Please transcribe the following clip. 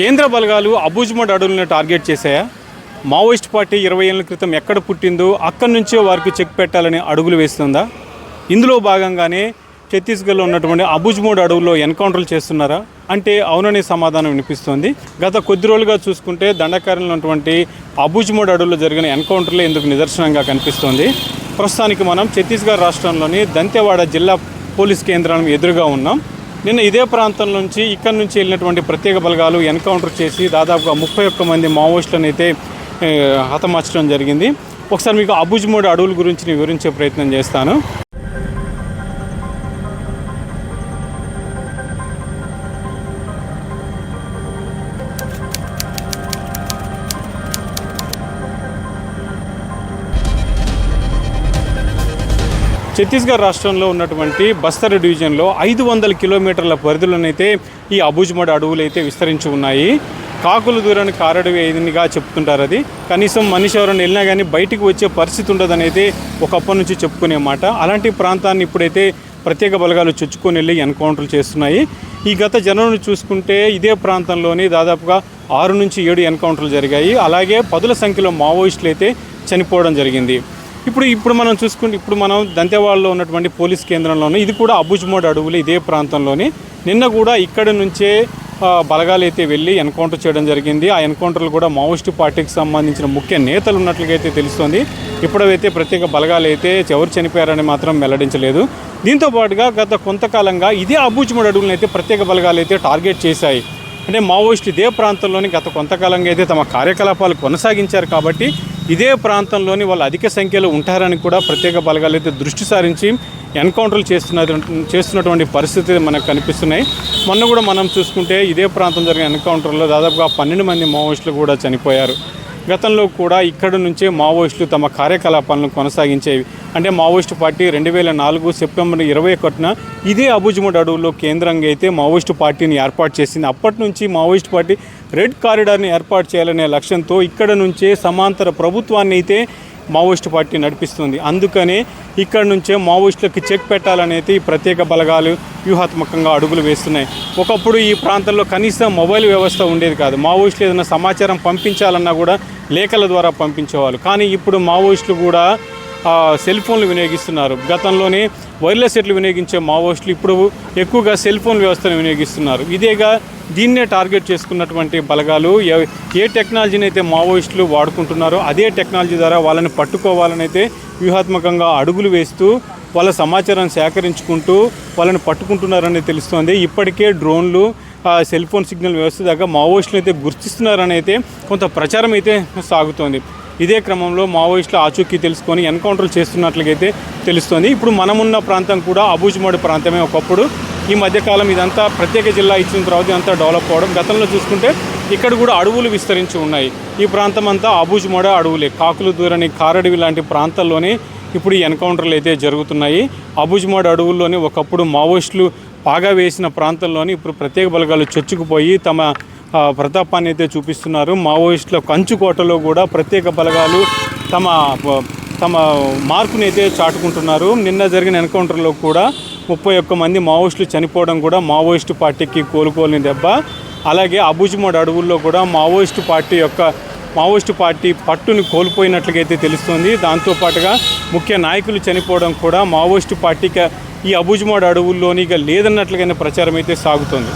కేంద్ర బలగాలు అబూజ్మడ్ అడవులను టార్గెట్ చేశాయా? మావోయిస్ట్ పార్టీ ఇరవై ఏళ్ళ క్రితం ఎక్కడ పుట్టిందో అక్కడి నుంచే వారికి చెక్ పెట్టాలని అడుగులు వేస్తుందా? ఇందులో భాగంగానే ఛత్తీస్గఢ్లో ఉన్నటువంటి అబుజ్మోడ్ అడవుల్లో ఎన్కౌంటర్లు చేస్తున్నారా? అంటే అవుననే సమాధానం వినిపిస్తోంది. గత కొద్ది రోజులుగా చూసుకుంటే దండకారంలో ఉన్నటువంటి అబుజ్మోడ్ అడవుల్లో జరిగిన ఎన్కౌంటర్లే ఇందుకు నిదర్శనంగా కనిపిస్తోంది. ప్రస్తుతానికి మనం ఛత్తీస్గఢ్ రాష్ట్రంలోని దంతెవాడ జిల్లా పోలీస్ కేంద్రానికి ఎదురుగా ఉన్నాం. నిన్న ఇదే ప్రాంతం నుంచి ఇక్కడ నుంచి వెళ్ళినటువంటి ప్రత్యేక బలగాలు ఎన్కౌంటర్ చేసి దాదాపుగా ముప్పై ఒక్క మంది మావోయిస్టులను అయితే హతమార్చడం జరిగింది. ఒకసారి మీకు అబుజ్మోడ్ అడవుల గురించి నేను వివరించే ప్రయత్నం చేస్తాను. ఛత్తీస్గఢ్ రాష్ట్రంలో ఉన్నటువంటి బస్తర్ డివిజన్లో ఐదు వందల కిలోమీటర్ల పరిధిలోనైతే ఈ అబుజ్మడ్ అడవులు అయితే విస్తరించి ఉన్నాయి. కాకుల దూరాన్ని కారడవి అయిందిగా చెప్తుంటారు అది. కనీసం మనిషి ఎవరైనా వెళ్ళినా కానీ బయటికి వచ్చే పరిస్థితి ఉండదని అయితే ఒకప్పటి నుంచి చెప్పుకునే మాట. అలాంటి ప్రాంతాన్ని ఇప్పుడైతే ప్రత్యేక బలగాలు చొచ్చుకొని వెళ్ళి ఎన్కౌంటర్లు చేస్తున్నాయి. ఈ గత జనంను చూసుకుంటే ఇదే ప్రాంతంలోని దాదాపుగా ఆరు నుంచి ఏడు ఎన్కౌంటర్లు జరిగాయి. అలాగే పదుల సంఖ్యలో మావోయిస్టులు అయితే చనిపోవడం జరిగింది. ఇప్పుడు ఇప్పుడు మనం చూసుకుంటే ఇప్పుడు మనం దంతెవాడలో ఉన్నటువంటి పోలీస్ కేంద్రంలోనే ఇది కూడా అబుజ్మోడ్ అడవులు ఇదే ప్రాంతంలోనే. నిన్న కూడా ఇక్కడ నుంచే బలగాలు అయితే వెళ్ళి ఎన్కౌంటర్ చేయడం జరిగింది. ఆ ఎన్కౌంటర్లు కూడా మావోయిస్టు పార్టీకి సంబంధించిన ముఖ్య నేతలు ఉన్నట్లుగా అయితే తెలుస్తోంది. ఇప్పుడైతే ప్రత్యేక బలగాలు అయితే ఎవరు చనిపోయారని మాత్రం వెల్లడించలేదు. దీంతో పాటుగా గత కొంతకాలంగా ఇదే అబూజ్మడ్ అడవులను అయితే ప్రత్యేక బలగాలు అయితే టార్గెట్ చేశాయి. అంటే మావోయిస్టులు ఇదే ప్రాంతంలోని గత కొంతకాలంగా అయితే తమ కార్యకలాపాలు కొనసాగించారు కాబట్టి ఇదే ప్రాంతంలోని వాళ్ళు అధిక సంఖ్యలో ఉంటారని కూడా ప్రత్యేక బలగాలు అయితే దృష్టి సారించి ఎన్కౌంటర్లు చేస్తున్న చేస్తున్నటువంటి పరిస్థితి మనకు కనిపిస్తున్నాయి. మొన్న కూడా మనం చూసుకుంటే ఇదే ప్రాంతం జరిగిన ఎన్కౌంటర్లో దాదాపుగా పన్నెండు మంది మావోయిస్టులు కూడా చనిపోయారు. గతంలో కూడా ఇక్కడ నుంచే మావోయిస్టులు తమ కార్యకలాపాలను కొనసాగించేవి. అంటే మావోయిస్టు పార్టీ రెండు వేల నాలుగు సెప్టెంబర్ ఇరవై ఒకటిన ఇదే అబుజ్మడ్ అడవుల్లో కేంద్రంగా అయితే మావోయిస్టు పార్టీని ఏర్పాటు చేసింది. అప్పటి నుంచి మావోయిస్ట్ పార్టీ రెడ్ కారిడార్ని ఏర్పాటు చేయాలనే లక్ష్యంతో ఇక్కడ నుంచే సమాంతర ప్రభుత్వాన్ని అయితే మావోయిస్టు పార్టీ నడిపిస్తుంది. అందుకనే ఇక్కడ నుంచే మావోయిస్టులకు చెక్ పెట్టాలనేది ఈ ప్రత్యేక బలగాలు వ్యూహాత్మకంగా అడుగులు వేస్తున్నాయి. ఒకప్పుడు ఈ ప్రాంతంలో కనీసం మొబైల్ వ్యవస్థ ఉండేది కాదు. మావోయిస్టులు ఏదైనా సమాచారం పంపించాలన్నా కూడా లేఖల ద్వారా పంపించేవాళ్ళు. కానీ ఇప్పుడు మావోయిస్టులు కూడా సెల్ ఫోన్లు వినియోగిస్తున్నారు. గతంలోనే వైర్లెస్ సెట్లు వినియోగించే మావోయిస్టులు ఇప్పుడు ఎక్కువగా సెల్ ఫోన్ వ్యవస్థను వినియోగిస్తున్నారు. ఇదేగా దీన్నే టార్గెట్ చేసుకున్నటువంటి బలగాలు ఏ టెక్నాలజీని అయితే మావోయిస్టులు వాడుకుంటున్నారో అదే టెక్నాలజీ ద్వారా వాళ్ళని పట్టుకోవాలని అయితే వ్యూహాత్మకంగా అడుగులు వేస్తూ వాళ్ళ సమాచారం సేకరించుకుంటూ వాళ్ళని పట్టుకుంటున్నారని తెలుస్తోంది. ఇప్పటికే డ్రోన్లు సెల్ ఫోన్ సిగ్నల్ వ్యవస్థ దాకా మావోయిస్టులు అయితే గుర్తిస్తున్నారని అయితే కొంత ప్రచారం అయితే సాగుతోంది. ఇదే క్రమంలో మావోయిస్టుల ఆచూకీ తెలుసుకొని ఎన్కౌంటర్లు చేస్తున్నట్లయితే తెలుస్తోంది. ఇప్పుడు మనమున్న ప్రాంతం కూడా అబూజ్మడి ప్రాంతమే ఒకప్పుడు. ఈ మధ్యకాలం ఇదంతా ప్రత్యేక జిల్లా ఇచ్చిన తర్వాత ఇదంతా డెవలప్ అవ్వడం గతంలో చూసుకుంటే ఇక్కడ కూడా అడవులు విస్తరించి ఉన్నాయి. ఈ ప్రాంతం అంతా అబూజ్మోడ అడవులే. కాకులు దూరని కారడివి లాంటి ప్రాంతాల్లోనే ఇప్పుడు ఈ ఎన్కౌంటర్లు అయితే జరుగుతున్నాయి. అబుజ్మోడ్ అడవుల్లోనే ఒకప్పుడు మావోయిస్టులు బాగా వేసిన ప్రాంతంలోని ఇప్పుడు ప్రత్యేక బలగాలు చొచ్చుకుపోయి తమ ప్రతాపాన్ని అయితే చూపిస్తున్నారు. మావోయిస్టుల కంచుకోటలో కూడా ప్రత్యేక బలగాలు తమ తమ మార్కుని అయితే చాటుకుంటున్నారు. నిన్న జరిగిన ఎన్కౌంటర్లో కూడా ముప్పై ఒక్క మంది మావోయిస్టులు చనిపోవడం కూడా మావోయిస్టు పార్టీకి కోలుకోలేని దెబ్బ. అలాగే అబుజ్మోడ్ అడవుల్లో కూడా మావోయిస్టు పార్టీ యొక్క మావోయిస్టు పార్టీ పట్టుని కోల్పోయినట్లుగా అయితే తెలుస్తోంది దాంతోపాటుగా ముఖ్య నాయకులు చనిపోవడం కూడా మావోయిస్టు పార్టీకి ఈ అబుజ్మోడ్ అడవుల్లోని ఇక లేదన్నట్లుగానే ప్రచారం అయితే సాగుతుంది.